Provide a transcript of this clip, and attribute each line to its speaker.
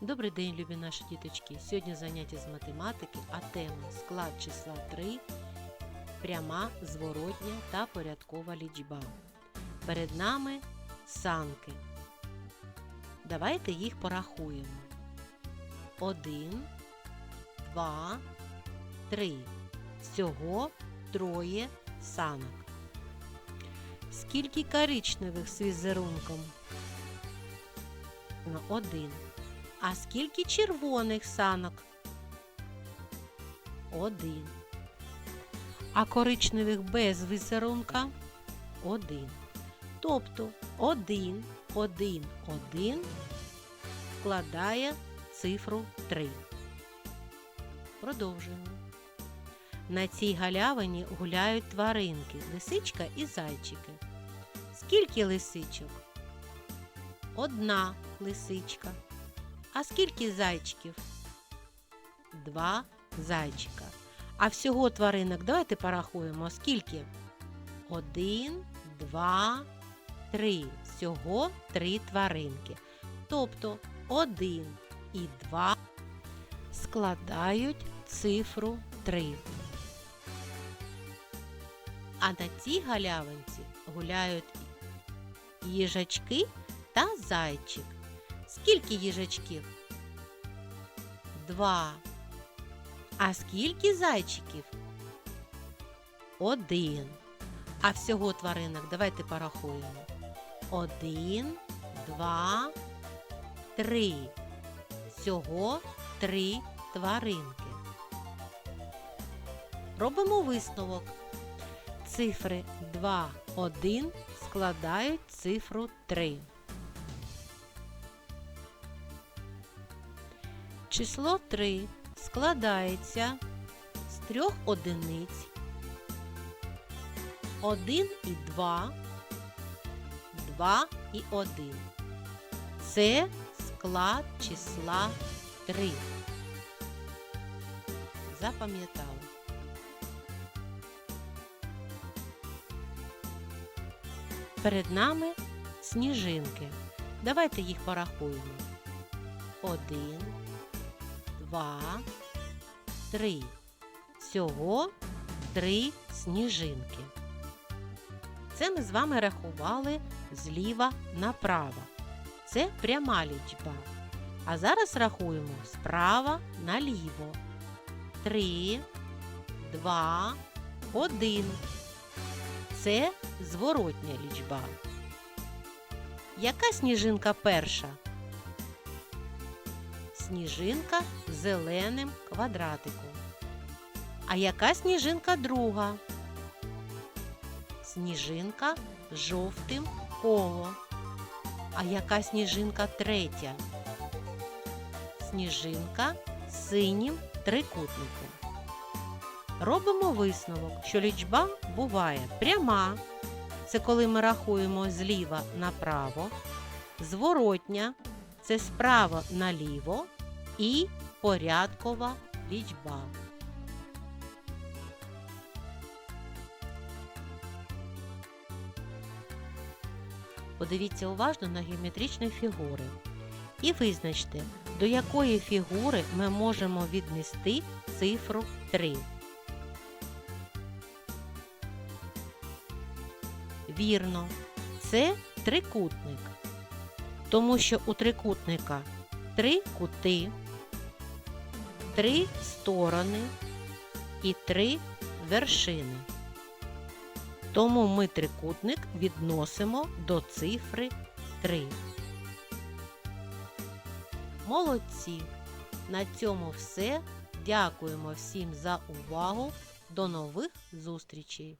Speaker 1: Добрий день, любі наші діточки! Сьогодні заняття з математики, а тема склад числа 3, пряма, зворотня та порядкова лічба. Перед нами санки. Давайте їх порахуємо. 1, 2, 3. Всього троє санок. Скільки коричневих з візерунком? Один. А скільки червоних санок? Один. А коричневих без візерунка? Один. Тобто один, один, один складає цифру 3. Продовжуємо. На цій галявині гуляють тваринки, лисичка і зайчики. Скільки лисичок? Одна лисичка. А скільки зайчиків? Два зайчика. А всього тваринок давайте порахуємо. Скільки? Один, два, три. Всього три тваринки. Тобто один і два складають цифру 3. А на цій галявинці гуляють їжачки та зайчик. Скільки їжачків? Два. А скільки зайчиків? Один. А всього тваринок давайте порахуємо. Один, два, три. Всього три тваринки. Робимо висновок. Цифри 2, 1 складають цифру 3. Число 3 складається з трьох одиниць 1 і 2, 2 і 1. Це склад числа 3. Запам'ятали. Перед нами сніжинки. Давайте їх порахуємо. Один, два, три. Всього три сніжинки. Це ми з вами рахували зліва направо. Це пряма лічба. А зараз рахуємо справа наліво. Три, два, один. Це зворотня лічба. Яка сніжинка перша? Сніжинка зеленим квадратиком. А яка сніжинка друга? Сніжинка жовтим коло. А яка сніжинка третя? Сніжинка синім трикутником. Робимо висновок, що лічба буває пряма. Це коли ми рахуємо зліва направо, зворотня це справа наліво і порядкова лічба. Подивіться уважно на геометричні фігури і визначте, до якої фігури ми можемо віднести цифру 3. Вірно, це трикутник, тому що у трикутника три кути, три сторони і три вершини. Тому ми трикутник відносимо до цифри 3. Молодці! На цьому все. Дякуємо всім за увагу. До нових зустрічей!